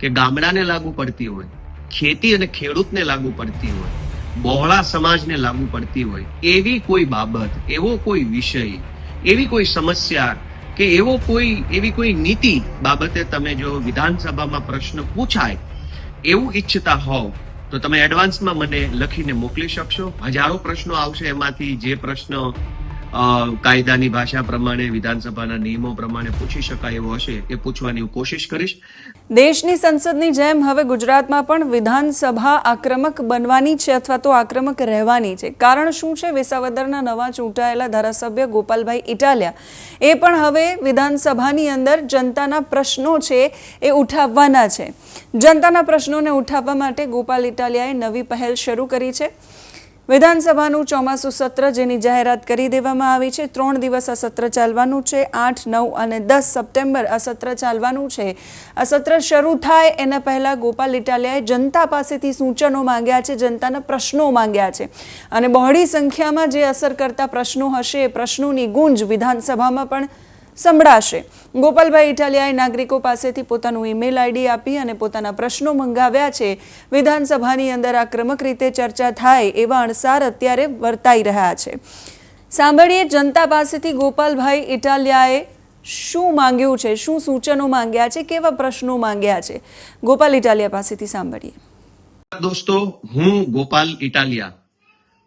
કે ગામડાને લાગુ પડતી હોય, ખેતી અને ખેડૂતને લાગુ પડતી હોય, બહોળા સમાજને લાગુ પડતી હોય, એવી કોઈ બાબત, એવો કોઈ વિષય, એવી કોઈ સમસ્યા કે એવો કોઈ, એવી કોઈ નીતિ બાબતે તમે જો વિધાનસભામાં પ્રશ્ન પૂછાય, એવું ઈચ્છતા હોવ, તો તમે એડવાન્સમાં મને લખીને મોકલી શકશો. હજારો પ્રશ્નો આવશે એમાંથી, જે પ્રશ્ન કાયદાની ભાષા પ્રમાણે, વિધાનસભાના નિયમો પ્રમાણે પૂછી શકાય એવો હશે એ પૂછવાની કોશિશ કરીશ. દેશની સંસદની જેમ હવે ગુજરાતમાં પણ વિધાનસભા આક્રમક બનવાની છે અથવા તો આક્રમક રહેવાની છે. કારણ શું છે? વિસાવદરના નવા ચૂંટાયેલા ધારાસભ્ય ગોપાલભાઈ ઇટાલિયા. એ પણ હવે વિધાનસભાની અંદર જનતાના પ્રશ્નો છે એ ઉઠાવવાના છે. જનતાના પ્રશ્નોને ઉઠાવવા માટે ગોપાલ ઇટાલિયાએ નવી પહેલ શરૂ કરી છે. વિધાનસભાનું ચોમાસું સત્ર જેની જાહેરાત કરી દેવામાં આવી છે. ત્રણ દિવસ આ સત્ર ચાલવાનું છે. આઠ, નવ અને દસ સપ્ટેમ્બર આ સત્ર ચાલવાનું છે. આ સત્ર શરૂ થાય એના પહેલાં ગોપાલ ઇટાલિયાએ જનતા પાસેથી સૂચનો માંગ્યા છે, જનતાના પ્રશ્નો માંગ્યા છે. અને બહોળી સંખ્યામાં જે અસર કરતા પ્રશ્નો હશે એ પ્રશ્નોની ગુંજ વિધાનસભામાં પણ સંભળાશે. ગોપાલભાઈ ઇટાલિયાએ નાગરિકો પાસેથી પોતાનું ઈમેલ આઈડી આપી અને પોતાના પ્રશ્નો મંગાવ્યા છે. વિધાનસભાની અંદર આક્રમક રીતે ચર્ચા થાય એવા અણસાર અત્યારે વર્તાઈ રહ્યા છે. સાંભળીએ, જનતા પાસેથી ગોપાલભાઈ ઇટાલિયાએ શું માંગ્યું છે? શું સૂચનો માંગ્યા છે? કેવા પ્રશ્નો માંગ્યા છે? ગોપાલ ઇટાલિયા પાસેથી સાંભળીએ. દોસ્તો, હું ગોપાલ ઇટાલિયા.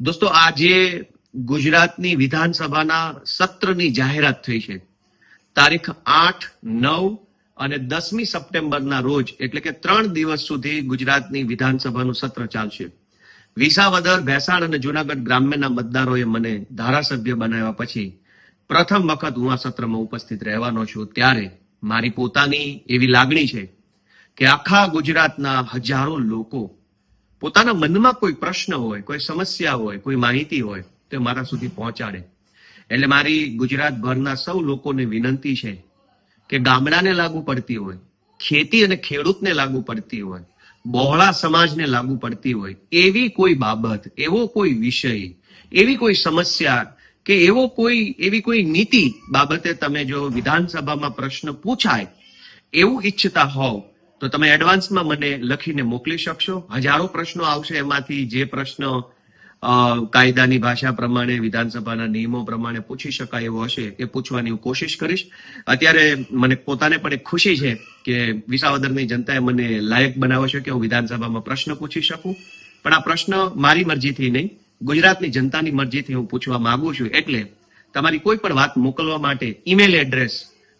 દોસ્તો, આજે ગુજરાતની વિધાનસભાના સત્રની જાહેરાત થઈ છે. તારીખ આઠ, નવ અને દસમી સપ્ટેમ્બરના રોજ, એટલે કે ત્રણ દિવસ સુધી ગુજરાતની વિધાનસભાનું સત્ર ચાલશે. વિસાવદર, ભેસાણ અને જુનાગઢ ગ્રામ્યના મતદારોએ મને ધારાસભ્ય બનાવ્યા પછી પ્રથમ વખત હું આ સત્રમાં ઉપસ્થિત રહેવાનો છું. ત્યારે મારી પોતાની એવી લાગણી છે કે આખા ગુજરાતના હજારો લોકો પોતાના મનમાં કોઈ પ્રશ્ન હોય, કોઈ સમસ્યા હોય, કોઈ માહિતી હોય, તે મારા સુધી પહોંચાડે. એટલે મારી ગુજરાતભરના સૌ લોકોને વિનંતી છે કે ગામડાને લાગુ પડતી હોય, ખેતી અને ખેડૂતને લાગુ પડતી હોય, બહોળા સમાજને લાગુ પડતી હોય, એવી કોઈ બાબત, એવો કોઈ વિષય, એવી કોઈ સમસ્યા કે એવો કોઈ, એવી કોઈ નીતિ બાબતે તમે જો વિધાનસભામાં પ્રશ્ન પૂછાય, એવું ઈચ્છતા હોવ, તો તમે એડવાન્સમાં મને લખીને મોકલી શકશો. હજારો પ્રશ્નો આવશે એમાંથી, જે પ્રશ્ન કાયદાની ભાષા પ્રમાણે, વિધાનસભાના નિયમો પ્રમાણે પૂછી શકાય એવો હશે એ પૂછવાની હું કોશિશ કરીશ. અત્યારે મને પોતાને પણ એક ખુશી છે કે વિસાવદરની જનતાએ મને લાયક બનાવ્યો છે કે હું વિધાનસભામાં પ્રશ્ન પૂછી શકું. પણ આ પ્રશ્ન મારી મરજીથી નહીં, ગુજરાતની જનતાની મરજીથી હું પૂછવા માંગુ છું. એટલે તમારી કોઈ પણ વાત મોકલવા માટે ઈમેલ એડ્રેસ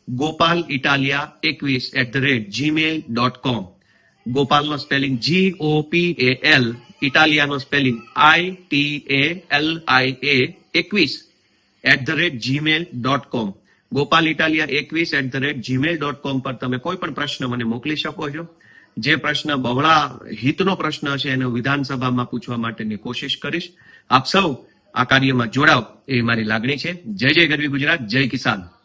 ગોપાલ ઇટાલિયા એકવીસ at the rate Gmail dot com ગોપાલનો spelling G O P A L ઇટાલિયાનો spelling I T A L I A એકવીસ at the rate Gmail dot com Gopal Italia એકવીસ at the rate Gmail dot com પર તમે કોઈ પણ પ્રશ્ન મને મોકલી શકો છો. જે પ્રશ્ન બહોળા હિતનો પ્રશ્ન છે એને વિધાનસભામાં પૂછવા માટેની કોશિશ કરીશ. આપ સૌ આ કાર્યમાં જોડાવ એ મારી લાગણી છે. જય જય ગરવી ગુજરાત, જય કિસાન.